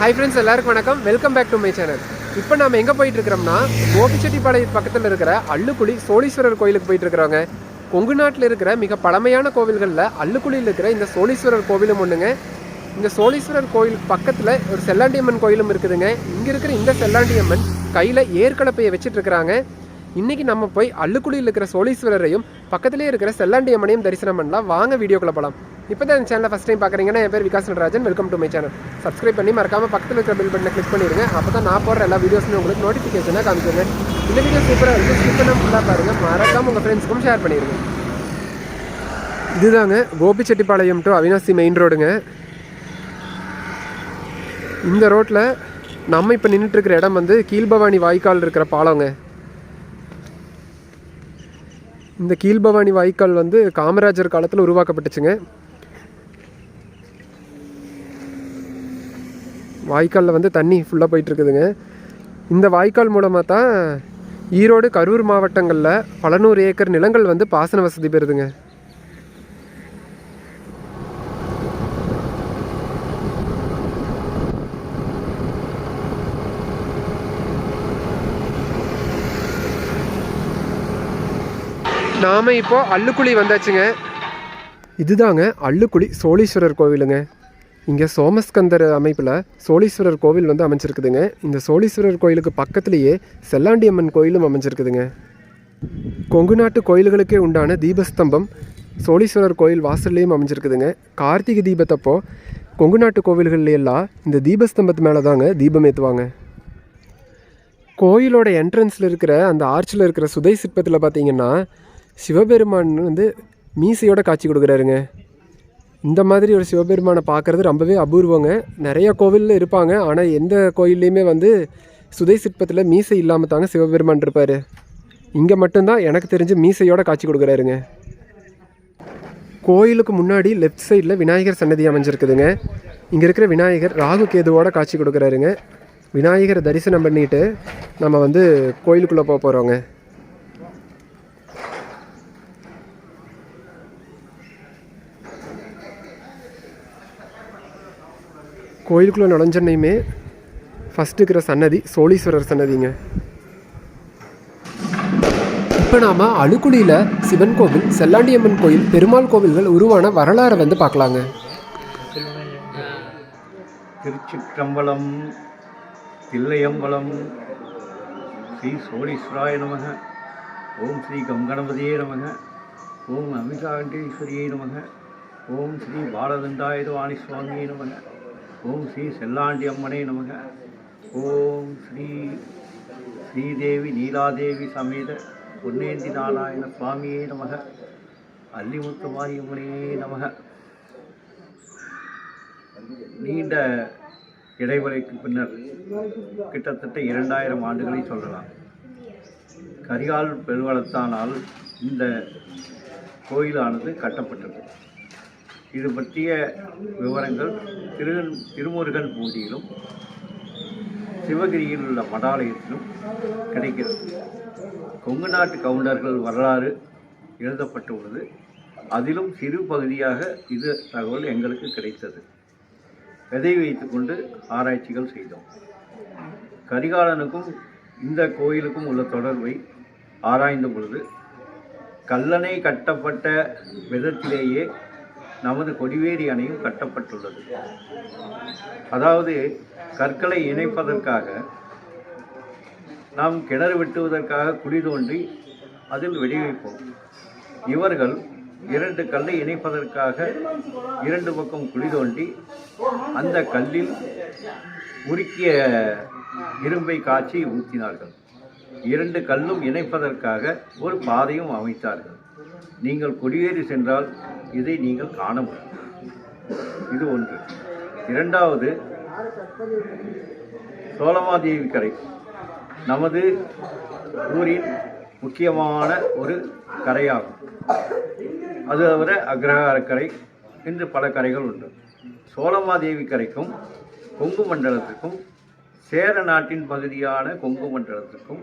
High friends எல்லாருக்கும் வணக்கம். Welcome back to my channel இப்போ நம்ம எங்கே போயிட்டு இருக்கிறோம்னா கோபிச்செட்டிப்பாளையம் பக்கத்தில் இருக்கிற அள்ளுக்குழி சோழீஸ்வரர் கோயிலுக்கு போயிட்டு இருக்கிறோங்க கொங்கு நாட்டில் இருக்கிற மிக பழமையான கோவில்களில் அள்ளுக்குழியில் இருக்கிற இந்த சோழீஸ்வரர் கோவிலும் ஒன்றுங்க இந்த சோழீஸ்வரர் கோயில் பக்கத்தில் ஒரு செல்லாண்டியம்மன் கோயிலும் இருக்குதுங்க. இங்கே இருக்கிற இந்த செல்லாண்டியம்மன் கையில் ஏற்கலப்பையை வச்சுட்டு இருக்கிறாங்க இன்னைக்கு நம்ம போய் அள்ளுக்குழியில் இருக்கிற சோழீஸ்வரரையும் பக்கத்திலே இருக்கிற செல்லாண்டியம்மனையும் தரிசனம் பண்ணலாம். வாங்க வீடியோக்குள்ள போகலாம் இப்போ தான் இந்த சேனலை ஃபஸ்ட் டைம் பார்க்குறீங்கன்னா என் பேர் Vikas Natarajan welcome to my channel subscribe பண்ணி மறக்காம பக்கத்தில் இருக்கிற பில் பட்டனை கிளிக் பண்ணிடுங்க அப்போ தான் நான் போடுற எல்லா வீடியோஸுமே உங்களுக்கு நோட்டிஃபிகேஷனாக காமிச்சிருங்க. இந்த வீடியோ சூப்பராக இருக்குது ஸ்கிப் பண்ண ஃபுல்லாக பாருங்கள் மறக்காம உங்கள் ஃப்ரெண்ட்ஸ்க்கும் ஷேர் பண்ணிடுங்க இதுதாங்க கோபிச்செட்டிப்பாளையம் டு அவினாசி மெயின் ரோடுங்க இந்த ரோட்டில் நம்ம இப்போ நின்றுட்டுருக்கிற இடம் வந்து கீழ்பவானி வாய்க்கால் இருக்கிற பாலங்க. இந்த கீழ்பவானி வாய்க்கால் வந்து காமராஜர் காலத்தில் உருவாக்கப்பட்டுச்சுங்க. வாய்க்காலில் வந்து தண்ணி ஃபுல்லாக போயிட்டுருக்குதுங்க. இந்த வாய்க்கால் மூலமாக தான் ஈரோடு கரூர் மாவட்டங்களில் பல நூறு ஏக்கர் நிலங்கள் வந்து பாசன வசதி பெறுதுங்க. நாம இப்போ அள்ளுக்குழி வந்தாச்சுங்க. இதுதாங்க அள்ளுக்குழி சோழீஸ்வரர் கோவிலுங்க. இங்கே சோமஸ்கந்தர் அமைப்பில் சோழீஸ்வரர் கோவில் வந்து அமைஞ்சிருக்குதுங்க. இந்த சோழீஸ்வரர் கோயிலுக்கு பக்கத்துலேயே செல்லாண்டியம்மன் கோயிலும் அமைஞ்சிருக்குதுங்க. கொங்கு நாட்டு கோயில்களுக்கே உண்டான தீபஸ்தம்பம் சோழீஸ்வரர் கோயில் வாசல்லையும் அமைஞ்சிருக்குதுங்க. கார்த்திகை தீபத்தப்போ கொங்கு நாட்டு கோவில்கள்ல எல்லாம் இந்த தீபஸ்தம்பத்து மேலே தாங்க தீபம் ஏற்றுவாங்க கோயிலோட என்ட்ரன்ஸில் இருக்கிற அந்த ஆர்ச்சில் இருக்கிற சுதை சிற்பத்தில் பார்த்தீங்கன்னா சிவபெருமான் வந்து மீசையோட காட்சி கொடுக்குறாருங்க. இந்த மாதிரி ஒரு சிவபெருமானை பார்க்குறது ரொம்பவே அபூர்வங்க. நிறைய கோவிலில் இருப்பாங்க. ஆனால் எந்த கோயில்லையுமே வந்து சுதை சிற்பத்தில் மீசை இல்லாமல் தாங்க சிவபெருமான் இருப்பார். இங்கே மட்டும்தான் எனக்கு தெரிஞ்சு மீசையோட காட்சி கொடுக்குறாருங்க. கோயிலுக்கு முன்னாடி லெஃப்ட் சைடில் விநாயகர் சன்னதி அமைஞ்சிருக்குதுங்க. இங்கே இருக்கிற விநாயகர் ராகு கேதுவோட காட்சி கொடுக்குறாருங்க. விநாயகரை தரிசனம் பண்ணிட்டு நம்ம வந்து கோயிலுக்குள்ளே போக போகிறோங்க கோயிலுக்குள்ளே நுழைஞ்சனையுமே ஃபஸ்ட்டு இருக்கிற சன்னதி சோழீஸ்வரர் சன்னதிங்க. இப்போ நாம் அழுக்குடியில் சிவன் கோவில் செல்லாண்டியம்மன் கோயில் பெருமாள் கோவில்கள் உருவான வரலாறை வந்து பார்க்கலாங்க. திருச்சிற்றம்பலம் தில்லையம்பலம் ஸ்ரீ சோழீஸ்வராய நமக ஓம் ஸ்ரீ கங்கணபதியே நமக ஓம் அமிதாண்டேஸ்வரியே நமக ஓம் ஸ்ரீ பாலதண்டாயுதவாணி சுவாமியே நமக. ஓம் ஸ்ரீ செல்லாண்டி அம்மனே நமக. ஓம் ஸ்ரீ ஸ்ரீதேவி நீலாதேவி சமேத பொன்னேந்தி நாராயண சுவாமியே நமக. அல்லிமுத்து மாரியம்மனே நமக. நீண்ட இடைவெளிக்கு பின்னர் கிட்டத்தட்ட இரண்டாயிரம் ஆண்டுகளை சொல்லலாம். கரிகால் பெருவளத்தானால் இந்த கோயிலானது கட்டப்பட்டது. இது பற்றிய விவரங்கள் திரு திருமுருகன் பூண்டியிலும் சிவகிரியில் உள்ள மடாலயத்திலும் கிடைக்கிறது. கொங்கு நாட்டு கவுண்டர்கள் வரலாறு எழுதப்பட்டுள்ளது. அதிலும் சிறு பகுதியாக இது தகவல் எங்களுக்கு கிடைத்தது. விதை வைத்துக்கொண்டு ஆராய்ச்சிகள் செய்தோம். கரிகாலனுக்கும் இந்த கோயிலுக்கும் உள்ள தொடர்பை ஆராய்ந்த பொழுது கல்லணை கட்டப்பட்ட விதத்திலேயே நமது கொடிவேரி அணையும் கட்டப்பட்டுள்ளது. அதாவது கற்களை இணைப்பதற்காக நாம் கிணறு வெட்டுவதற்காக குழி தோன்றி அதில் வெடி வைப்போம் இவர்கள் இரண்டு கல்லை இணைப்பதற்காக இரண்டு பக்கம் குழி தோண்டி அந்த கல்லில் உருக்கிய இரும்பை காய்ச்சி ஊற்றினார்கள் இரண்டு கல்லும் இணைப்பதற்காக ஒரு பாதையும் அமைத்தார்கள். நீங்கள் கொடியேறி சென்றால் இதை நீங்கள் காண முடியும். இது ஒன்று. இரண்டாவது சோழமாதேவி கரை. நமது ஊரின் முக்கியமான ஒரு கரையாகும். அது தவிர அக்ரஹார கரை என்று பல கரைகள் உண்டு. சோழமாதேவி கரைக்கும் கொங்கு மண்டலத்துக்கும் சேர நாட்டின் பகுதியான கொங்கு மண்டலத்துக்கும்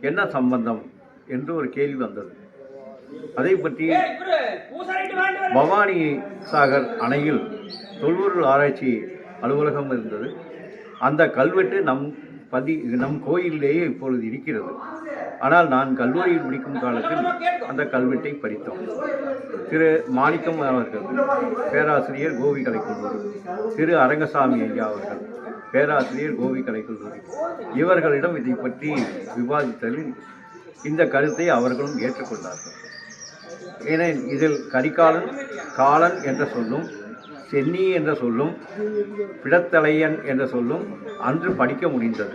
என்ன சம்பந்தம்? என்று ஒரு கேள்வி வந்தது. அதை பற்றி பவானி சாகர் அணையில் தொல்பொருள் ஆராய்ச்சி அலுவலகம் இருந்தது. அந்த கல்வெட்டு நம் பதி நம் கோயிலிலேயே இப்பொழுது இருக்கிறது. ஆனால் நான் கல்லூரியில் படிக்கும் காலத்தில் அந்த கல்வெட்டை படித்தோம் திரு மாணிக்கம் அவர்கள் பேராசிரியர் கோவி கலைக்கல்லூரி திரு அரங்கசாமி ஐயா அவர்கள் பேராசிரியர் கோவி கலைக்கல்லூரி. இவர்களிடம் இதை பற்றி விவாதித்ததில் இந்த கருத்தை அவர்களும் ஏற்றுக்கொண்டார்கள். என இதில் கரிகாலன் காலன் என்ற சொல்லும் சென்னி என்ற சொல்லும் பிடத்தலையன் என்ற சொல்லும் அன்று படிக்க முடிந்தது.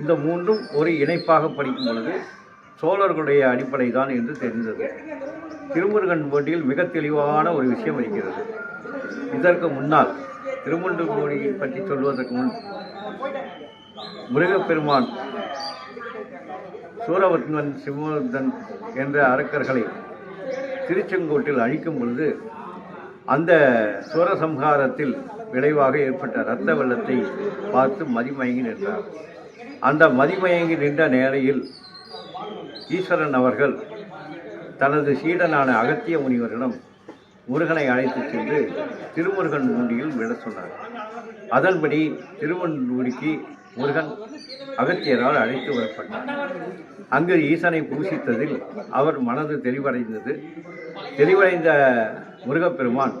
இந்த மூன்றும் ஒரு இணைப்பாக படிக்கும் பொழுது சோழர்களுடைய அடிப்படை தான் என்று தெரிந்தது. திருமுருகன் போட்டியில் மிக தெளிவான ஒரு விஷயம் இருக்கிறது. இதற்கு முன்னால் திருமுண்டு கோடியை பற்றி சொல்வதற்கு முன் முருகப்பெருமான் சூரவர்மன் சிவதன் என்ற அரக்கர்களை திருச்செங்கோட்டில் அழிக்கும் பொழுது அந்த சூரசம்ஹாரத்தில் விளைவாக ஏற்பட்ட இரத்த வெள்ளத்தை பார்த்து மதிமயங்கி நின்றார். அந்த மதிமயங்கி நின்ற நேரையில் ஈஸ்வரன் அவர்கள் தனது சீடனான அகத்திய முனிவரிடம் முருகனை அழைத்துச் சென்று திருமுருகன் மூண்டியில் விட சொன்னார். அதன்படி திருவண்ணூரிக்கு முருகன் அகத்தியரால் அழைத்து வரப்பட்டார் அங்கு ஈசனை பூசித்ததில் அவர் மனது தெளிவடைந்தது. தெளிவடைந்த முருகப்பெருமான்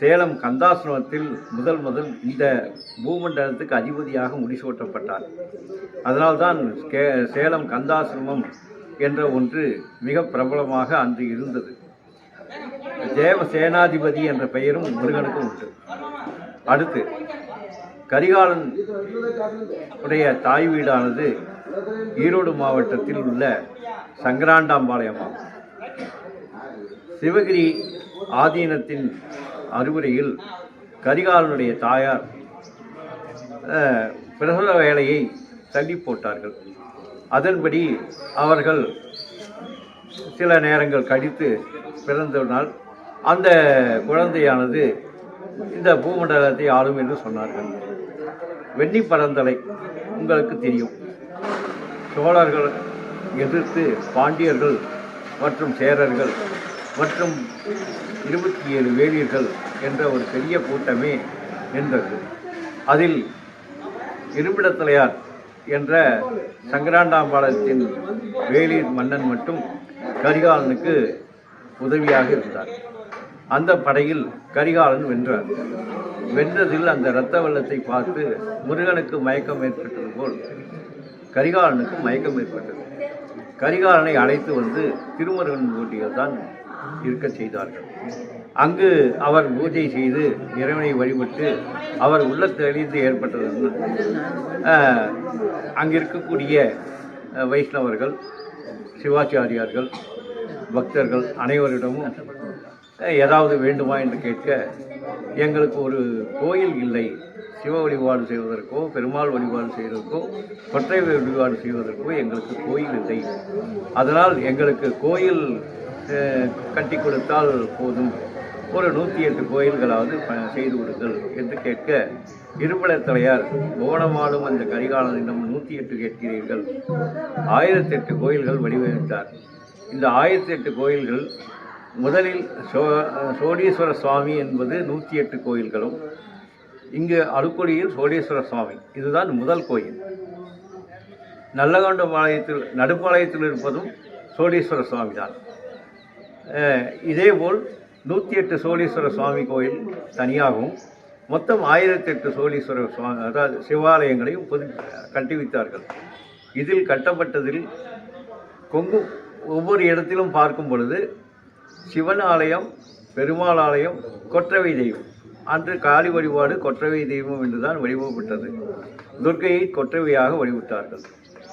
சேலம் கந்தாசிரமத்தில் முதல் முதல் இந்த பூமண்டலத்துக்கு அதிபதியாக முடிசூட்டப்பட்டார். அதனால்தான் கே சேலம் கந்தாசிரமம் என்ற ஒன்று மிக பிரபலமாக அன்று இருந்தது. தேவ சேனாதிபதி என்ற பெயரும் முருகனுக்கு உண்டு. அடுத்து கரிகாலன் உடைய தாய் வீடானது ஈரோடு மாவட்டத்தில் உள்ள சங்கராண்டாம்பாளையமாகும். சிவகிரி ஆதீனத்தின் அறிவுரையில் கரிகாலனுடைய தாயார் பிரசவ வேலையை தள்ளி போட்டார்கள். அதன்படி அவர்கள் சில நேரங்கள் கழித்து பிறந்தனால் அந்த குழந்தையானது இந்த பூமண்டலத்தை ஆளும் என்று சொன்னார்கள். வெண்ணி பரந்தலை உங்களுக்கு தெரியும். சோழர்கள் எதிர்த்து பாண்டியர்கள் மற்றும் சேரர்கள் மற்றும் இருபத்தி ஏழு வேலியர்கள் என்ற ஒரு பெரிய கூட்டமே நின்றது. அதில் இரும்பிடத்தலையார் என்ற சங்கராண்டாம்பாளத்தின் வேலிர் மன்னன் மட்டும் கரிகாலனுக்கு உதவியாக இருந்தார். அந்த படையில் கரிகாலன் வென்றார் வென்றதில் அந்த இரத்த வெள்ளத்தை பார்த்து முருகனுக்கு மயக்கம் ஏற்பட்டது போல் கரிகாலனுக்கு மயக்கம் ஏற்பட்டது. கரிகாலனை அழைத்து வந்து திருமுருகன் பூட்டியில் தான் இருக்க செய்தார்கள். அங்கு அவர் பூஜை செய்து இறைவனை வழிபட்டு அவர் உள்ளத்தெளிந்து ஏற்பட்டது அங்கு இருக்கக்கூடிய வைஷ்ணவர்கள் சிவாச்சாரியார்கள் பக்தர்கள் அனைவரிடமும் ஏதாவது வேண்டுமா என்று கேட்க எங்களுக்கு ஒரு கோயில் இல்லை. சிவ வழிபாடு செய்வதற்கோ பெருமாள் வழிபாடு செய்வதற்கோ கொற்றை வழிபாடு செய்வதற்கோ எங்களுக்கு கோயில் இல்லை. அதனால் எங்களுக்கு கோயில் கட்டி கொடுத்தால் போதும். ஒரு நூற்றி எட்டு கோயில்களாவது ப- செய்து கொடுங்கள் என்று கேட்க இருப்படத்தலையார் புவனமாடும் அந்த கரிகாலனிடம் நூற்றி எட்டு கேட்கிறீர்கள். ஆயிரத்தி எட்டு கோயில்கள் வடிவமைத்தார் இந்த ஆயிரத்தி எட்டு கோயில்கள் முதலில் சோ சோழீஸ்வர சுவாமி என்பது நூற்றி எட்டு கோயில்களும் இங்கு அருக்குடியில் சோழீஸ்வர சுவாமி. இதுதான் முதல் கோயில். நல்லகொண்டபாளையத்தில் நடுப்பாளையத்தில் இருப்பதும் சோழீஸ்வர சுவாமி தான். இதேபோல் நூற்றி எட்டு சோழீஸ்வர சுவாமி கோயில் தனியாகவும் மொத்தம் ஆயிரத்தி எட்டு சோழீஸ்வர சுவாமி அதாவது சிவாலயங்களையும் புது கட்டிவித்தார்கள் இதில் கட்டப்பட்டதில் கொங்கு ஒவ்வொரு இடத்திலும் பார்க்கும் பொழுது சிவன் ஆலயம் பெருமாள் ஆலயம் கொற்றவை தெய்வம். அன்று காளி வழிபாடு கொற்றவை தெய்வம் என்றுதான் வழிபட்டது துர்க்கையை கொற்றவையாக வழிபட்டார்கள்.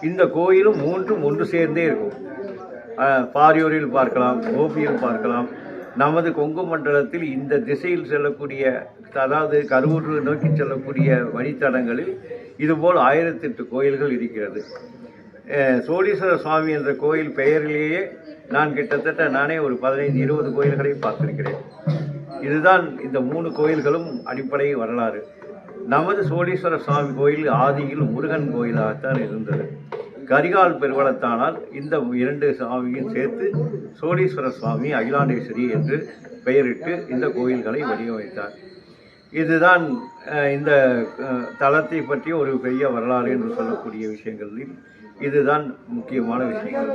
இந்த கோயிலும் மூன்றும் ஒன்று சேர்ந்தே இருக்கும். அஹ், பாரியூரில் பார்க்கலாம் கோபியில் பார்க்கலாம். நமது கொங்கு மண்டலத்தில் இந்த திசையில் செல்லக்கூடிய அதாவது கரூர் நோக்கி செல்லக்கூடிய வழித்தடங்களில் இதுபோல் ஆயிரத்தெட்டு கோயில்கள் இருக்கிறது. சோழீஸ்வர சுவாமி என்ற கோயில் பெயரிலேயே நான் கிட்டத்தட்ட நானே ஒரு பதினைந்து இருபது கோயில்களை பார்த்திருக்கிறேன். இதுதான் இந்த மூணு கோயில்களும் அடிப்படை வரலாறு. நமது சோழீஸ்வர சுவாமி கோயில் ஆதியில் முருகன் கோயிலாகத்தான் இருந்தது. கரிகால் பெருவளத்தானால் இந்த இரண்டு சுவாமியும் சேர்த்து சோழீஸ்வர சுவாமி அகிலாண்டேஸ்வரி என்று பெயரிட்டு இந்த கோயில்களை வடிவமைத்தார். இதுதான் இந்த தளத்தை பற்றி ஒரு பெரிய வரலாறு என்று சொல்லக்கூடிய விஷயங்களில் இதுதான் முக்கியமான விஷயங்கள்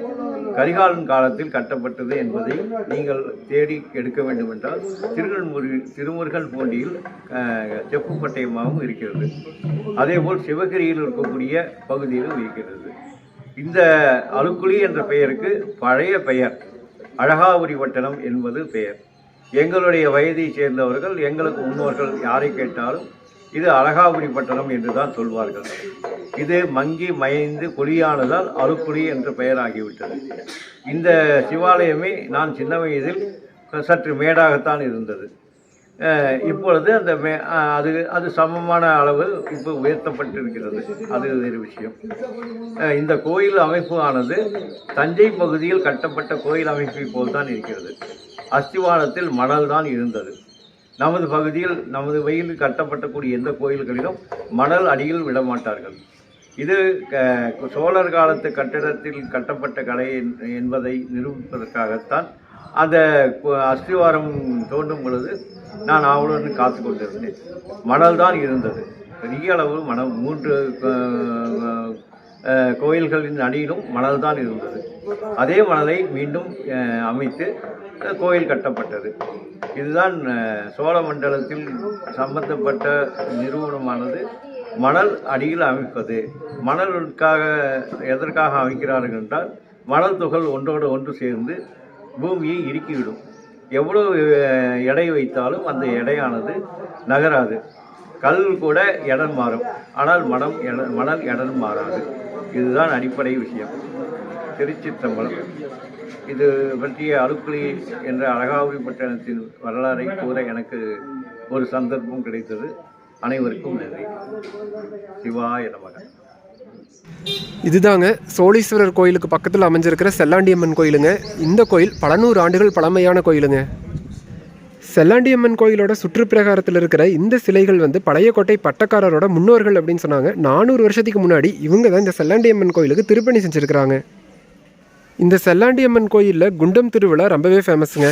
கரிகாலன் காலத்தில் கட்டப்பட்டது என்பதை நீங்கள் தேடி எடுக்க வேண்டும் என்றால் திருநெல்முரு திருமுருகன் போண்டியில் செப்பு பட்டயமாகவும் இருக்கிறது. அதேபோல் சிவகிரியில் இருக்கக்கூடிய பகுதியிலும் இருக்கிறது. இந்த அலுக்குழி என்ற பெயருக்கு பழைய பெயர் அழகாபுரி வட்டணம் என்பது பெயர். எங்களுடைய வயதை சேர்ந்தவர்கள் எங்களுக்கு முன்னோர்கள் யாரை கேட்டாலும் இது அழகாபுரி பட்டணம் என்று தான் சொல்வார்கள். இது மங்கி மயந்து குழியானதால் அருக்குழி என்ற பெயராகிவிட்டது. இந்த சிவாலயமே நான் சின்ன வயதில் சற்று மேடாகத்தான் இருந்தது. இப்பொழுது அந்த மே அது அது சமமான அளவு இப்போ உயர்த்தப்பட்டிருக்கிறது. அது வேறு விஷயம். இந்த கோயில் அமைப்பு ஆனது தஞ்சை பகுதியில் கட்டப்பட்ட கோயில் அமைப்பை போல் தான் இருக்கிறது. அஸ்திவாரத்தில் மணல் தான் இருந்தது. நமது பகுதியில் நமது வயலில் கட்டப்பட்டக்கூடிய எந்த கோயில்களிலும் மணல் அடியில் விடமாட்டார்கள். இது க- சோழர் காலத்து கட்டிடத்தில் கட்டப்பட்ட கலை என்- என்பதை நிரூபிப்பதற்காகத்தான் அந்த கு- அஸ்திவாரம் தோண்டும் பொழுது நான் அவளுடன் காத்து கொண்டிருந்தேன். மணல் தான் இருந்தது. பெரிய அளவு மணல் மூன்று கோயில்களின் அடியிலும் மணல் தான் இருந்தது. அதே மணலை மீண்டும் அமைத்து கோயில் கட்டப்பட்டது. இதுதான் சோழ மண்டலத்தில் சம்பந்தப்பட்ட நிறுவனமானது மணல் அடியில் அமைப்பது. மணலுக்காக எதற்காக அமைக்கிறார்கள் என்றால் மணல் துகள் ஒன்றோடு ஒன்று சேர்ந்து பூமியை இறுக்கிவிடும். எவ்வளவு எடை வைத்தாலும் அந்த எடையானது நகராது. கல் கூட இடம் மாறும். ஆனால் மனம் எட மணல் இடம் மாறாது. இதுதான் அடிப்படை விஷயம். திருச்சிற்றம்பலம். இது பற்றிய அழுக்குளி என்ற அழகாபுரி பட்டணத்தின் வரலாறை கூற எனக்கு ஒரு சந்தர்ப்பம் கிடைத்தது. அனைவருக்கும் நன்றி. சிவாய நமக. இதுதாங்க சோழீஸ்வரர் கோயிலுக்கு பக்கத்தில் அமைஞ்சிருக்கிற செல்லாண்டியம்மன் கோயிலுங்க. இந்த கோயில் பல நூறு ஆண்டுகள் பழமையான கோயிலுங்க. செல்லாண்டியம்மன் கோயிலோட சுற்றுப்பிரகாரத்தில் இருக்கிற இந்த சிலைகள் வந்து பழைய கோட்டை பட்டக்காரரோட முன்னோர்கள் அப்படின்னு சொன்னாங்க. நானூறு வருஷத்துக்கு முன்னாடி இவங்க தான் இந்த செல்லாண்டியம்மன் கோயிலுக்கு திருப்பணி செஞ்சுருக்கிறாங்க. இந்த செல்லாண்டியம்மன் கோயிலில் குண்டம் திருவிழா ரொம்பவே ஃபேமஸுங்க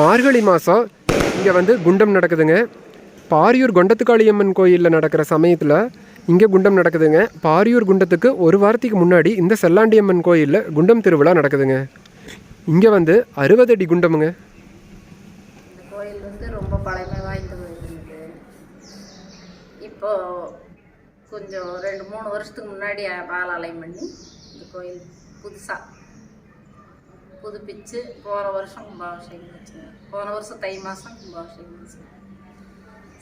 மார்கழி மாதம் இங்கே வந்து குண்டம் நடக்குதுங்க. பாரியூர் கொண்டத்துக்காளியம்மன் கோயிலில் நடக்கிற சமயத்தில் இங்கே குண்டம் நடக்குதுங்க. பாரியூர் குண்டத்துக்கு ஒரு வாரத்துக்கு முன்னாடி இந்த செல்லாண்டியம்மன் கோயிலில் குண்டம் திருவிழா நடக்குதுங்க. இங்கே வந்து அறுபது அடி குண்டமுங்க. ரொம்ப பழமை வாய்ந்த கோயில் இது இப்போ கொஞ்சம் ரெண்டு மூணு வருஷத்துக்கு முன்னாடி பாலாலயம் பண்ணி இந்த கோயில் புதுசாக புதுப்பிச்சு போன வருஷம் கும்பாபிஷேகம் வச்சுங்க. போன வருஷம் தை மாதம் கும்பாபிஷேகம் வச்சுங்க.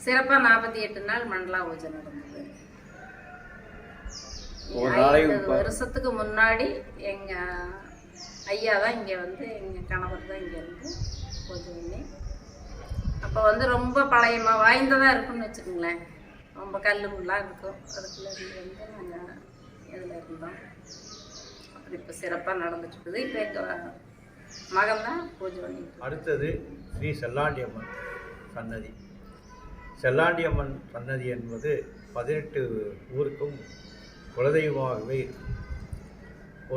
சிறப்பாக நாற்பத்தி எட்டு நாள் மண்டலா பூஜை நடந்தது. ஐம்பது வருஷத்துக்கு முன்னாடி எங்கள் ஐயா தான் இங்கே வந்து எங்கள் கணவர் தான் இங்கே இருந்து பூஜை பண்ணி அப்போ வந்து ரொம்ப பழையமா வாய்ந்ததாக இருக்கும்னு வச்சுக்கோங்களேன். ரொம்ப கல் முள்ளாக இருக்கும். அதுக்குள்ள வந்து நாங்கள் இதில் இருந்தோம். அப்படி இப்போ சிறப்பாக நடந்துட்டுருக்குது இப்போ எங்கள் மகன் தான் பூஜை பண்ணி அடுத்தது ஸ்ரீ செல்லாண்டியம்மன் சன்னதி. செல்லாண்டியம்மன் சன்னதி என்பது பதினெட்டு ஊருக்கும் குலதெய்வமாகவே இருக்கும்.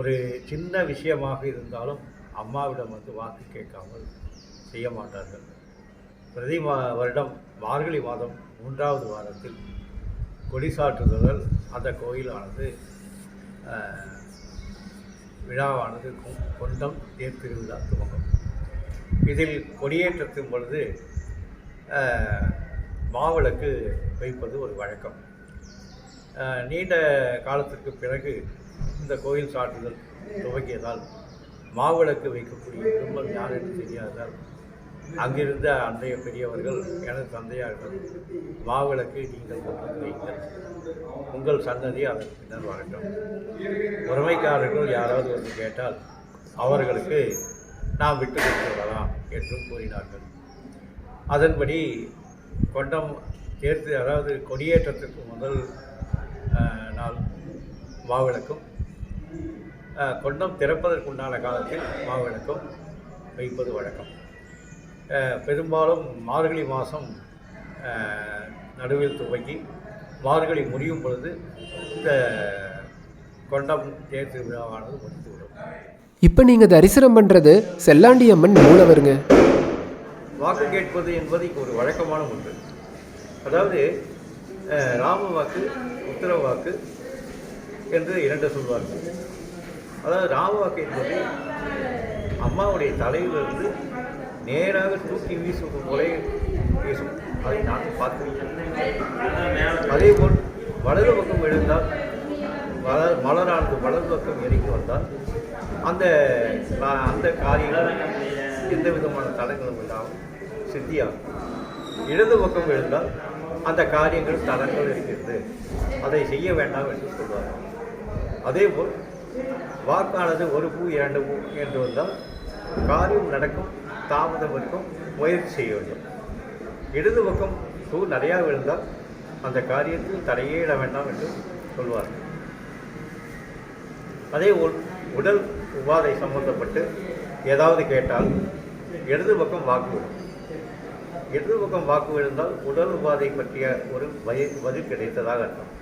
ஒரு சின்ன விஷயமாக இருந்தாலும் அம்மாவிடம் வந்து வாக்கு கேட்காமல் செய்ய மாட்டார்கள். பிரதி மா வருடம் மார்கழி மாதம் மூன்றாவது வாரத்தில் கொடிசாற்றுதல் அந்த கோயிலானது விழாவானது கொண்டம் தேர் துவங்கும் இதில் கொடியேற்றத்தின் பொழுது மாவிளக்கு வைப்பது ஒரு வழக்கம். நீண்ட காலத்திற்கு பிறகு இந்த கோயில் சாற்றுதல் துவங்கியதால் மாவிளக்கு வைக்கக்கூடிய குடும்பம் யார் என்று தெரியாததால் அங்கிருந்த அன்றைய பெரியவர்கள் எனது தந்தையார்கள் மாவிளக்கு நீங்கள் கொண்டு வைங்கள் உங்கள் சந்ததி அதற்கு பின்னர் வரட்டும். உரிமைக்காரர்கள் யாராவது வந்து கேட்டால் அவர்களுக்கு நாம் விட்டு கொடுத்து வரலாம் என்றும் கூறினார்கள். அதன்படி கொண்டம் தேர்த்து அதாவது கொடியேற்றத்திற்கு முதல் நாள் மாவிளக்கும் கொண்டம் திறப்பதற்குண்டான காலத்தில் மாவிளக்கும் வைப்பது வழக்கம். பெரும்பாலும் மார்கழி மாதம் நடுவில் துவங்கி மார்கழி முடியும் பொழுது இந்த கொண்டம் தேர் திருவிழாவானது முடிந்துவிடும். இப்போ நீங்கள் தரிசனம் பண்ணுறது செல்லாண்டியம்மன் மூலவருங்க. வாக்கு கேட்பது என்பது இங்கு ஒரு வழக்கமான ஒன்று. அதாவது ராம வாக்கு உத்தர வாக்கு என்று இரண்டு சொல்வார்கள். அதாவது ராம வாக்கு என்பது அம்மாவுடைய தலையிலிருந்து நேராக தூக்கி வீசுவது போல வீசும். அதை நான் அதே போல் வலது பக்கம் எழுந்தால் மலர் மலரானது வலது பக்கம் இறங்கி வந்தால் அந்த கா- அந்த காரியம் எந்த விதமான தடங்களும் இல்லாமல் சித்தியாகும். இடது பக்கம் எழுந்தால் அந்த காரியங்கள் தடங்கள் இருக்கிறது. அதை செய்ய வேண்டாம் என்று சொல்வார்கள். அதேபோல் வாக்கானது ஒரு பூ இரண்டு பூ என்று வந்தால் காரியம் நடக்கும் தாமதம் இருக்கும் முயற்சி செய்ய வேண்டும் இடது பக்கம் பூ நிறையா விழுந்தால் அந்த காரியத்தில் தடையேட வேண்டாம் என்று சொல்வார்கள். அதே உடல் உபாதை சம்பந்தப்பட்டு ஏதாவது கேட்டால் இடது பக்கம் வாக்கு இடது பக்கம் வாக்கு விழுந்தால் உடல் உபாதை பற்றிய ஒரு பய- பதில் கிடைத்ததாக அர்த்தம்.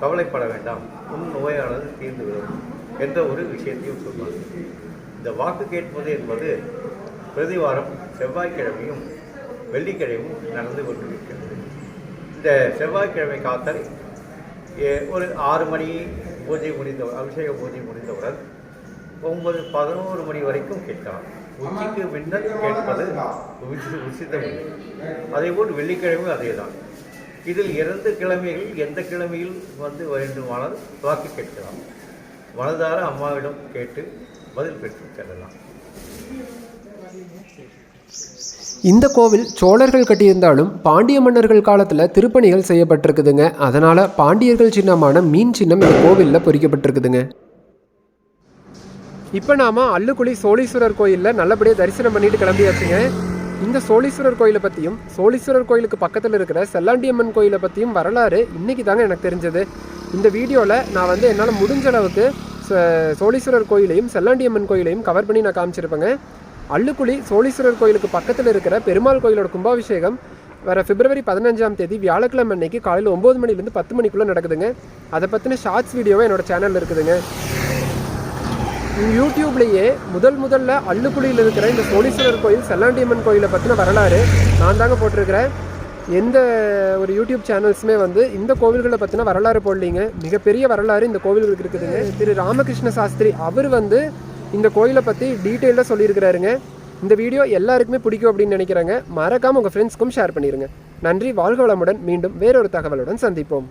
கவலைப்பட வேண்டாம் உன் நோயானது தீர்ந்துவிடும் என்ற ஒரு விஷயத்தையும் சொல்வார்கள். இந்த வாக்கு கேட்பது என்பது பிரதி வாரம் செவ்வாய்க்கிழமையும் வெள்ளிக்கிழமையும் நடந்து கொண்டிருக்கிறது. இந்த செவ்வாய்க்கிழமை காத்தல் ஏ- ஒரு ஆறு மணி பூஜை முடிந்த அபிஷேக பூஜை முடிந்தவுடன் ஒன்பது பதினோரு மணி வரைக்கும் கேட்கலாம். உச்சிக்கு பின்னர் கேட்பது உசி- உசிதமில்லை அதேபோல் வெள்ளிக்கிழமை அதே தான் இதில் இரண்டு கிழமைகள் எந்த கிழமையில் வந்து வேண்டுமானால் வாக்கு கேட்கலாம். மனதார அம்மாவிடம் கேட்டு பதில் பெற்று இந்த கோவில் சோழர்கள் கட்டியிருந்தாலும் பாண்டிய மன்னர்கள் காலத்தில் திருப்பணிகள் செய்யப்பட்டிருக்குதுங்க. அதனால் பாண்டியர்கள் சின்னமான மீன் சின்னம் இந்த கோவிலில் பொறிக்கப்பட்டிருக்குதுங்க. இப்போ நாம அல்லுக்குழி சோழீஸ்வரர் கோயிலில் நல்லபடியாக தரிசனம் பண்ணிட்டு கிளம்பியாச்சுங்க. இந்த சோழீஸ்வரர் கோயிலை பற்றியும் சோழீஸ்வரர் கோயிலுக்கு பக்கத்தில் இருக்கிற செல்லாண்டியம்மன் கோயிலை பற்றியும் வரலாறு இன்னைக்கு தாங்க எனக்கு தெரிஞ்சது. இந்த வீடியோவில் நான் வந்து என்னால் முடிஞ்ச அளவுக்கு சோழீஸ்வரர் கோயிலையும் செல்லாண்டியம்மன் கோயிலையும் கவர் பண்ணி நான் காமிச்சிருப்பேங்க. அள்ளுக்குழி சோழீஸ்வரர் கோயிலுக்கு பக்கத்தில் இருக்கிற பெருமாள் கோயிலோட கும்பாபிஷேகம் வர பிப்ரவரி பதினஞ்சாம் தேதி வியாழக்கிழமை அன்னைக்கு காலையில் ஒம்பது மணிலேருந்து பத்து மணிக்குள்ளே நடக்குதுங்க. அதை பற்றின ஷார்ட்ஸ் வீடியோவே என்னோட சேனலில் இருக்குதுங்க. யூடியூப்லேயே முதல் முதல்ல அள்ளுக்குழியில் இருக்கிற இந்த சோழீஸ்வரர் கோயில் செல்லாண்டியம்மன் கோயிலை பற்றின வரலாறு நான் தாங்க போட்டிருக்கிறேன். எந்த ஒரு யூடியூப் சேனல்ஸுமே வந்து இந்த கோவில்களை பற்றின வரலாறு போடலீங்க. மிகப்பெரிய வரலாறு இந்த கோவில்களுக்கு இருக்குதுங்க. திரு ராமகிருஷ்ண சாஸ்திரி அவர் வந்து இந்த கோயிலை பற்றி டீட்டெயிலாக சொல்லியிருக்கிறாருங்க. இந்த வீடியோ எல்லாருக்குமே பிடிக்கும் அப்படின்னு நினைக்கிறாங்க. மறக்காமல் உங்கள் ஃப்ரெண்ட்ஸ்க்கும் ஷேர் பண்ணிடுங்க நன்றி வாழ்க வளமுடன். மீண்டும் வேறொரு தகவலுடன் சந்திப்போம்.